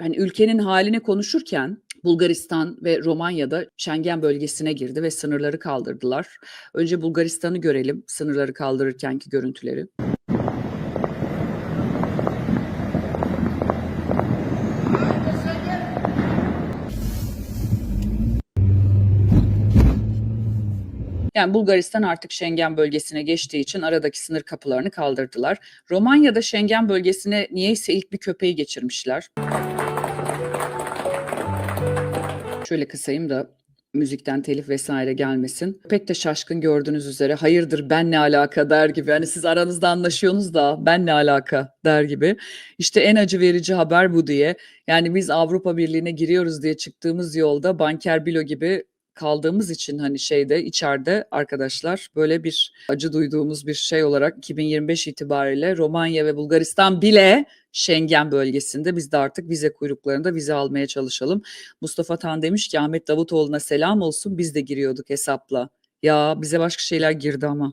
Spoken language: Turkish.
hani ülkenin halini konuşurken Bulgaristan ve Romanya'da Schengen bölgesine girdi ve sınırları kaldırdılar. Önce Bulgaristan'ı görelim, sınırları kaldırırkenki görüntüleri. Yani Bulgaristan artık Schengen bölgesine geçtiği için aradaki sınır kapılarını kaldırdılar. Romanya'da Schengen bölgesine niyeyse ilk bir köpeği geçirmişler. Şöyle kısayım da müzikten telif vesaire gelmesin. Pek de şaşkın gördüğünüz üzere hayırdır ben ne alaka der gibi. Hani siz aranızda anlaşıyorsunuz da ben ne alaka der gibi. İşte en acı verici haber bu diye. Yani biz Avrupa Birliği'ne giriyoruz diye çıktığımız yolda Banker Bilo gibi kaldığımız için hani şeyde içeride arkadaşlar böyle bir acı duyduğumuz bir şey olarak 2025 itibariyle Romanya ve Bulgaristan bile Schengen bölgesinde biz de artık vize kuyruklarında vize almaya çalışalım. Mustafa Tan demiş ki Ahmet Davutoğlu'na selam olsun biz de giriyorduk hesapla. Ya bize başka şeyler girdi ama.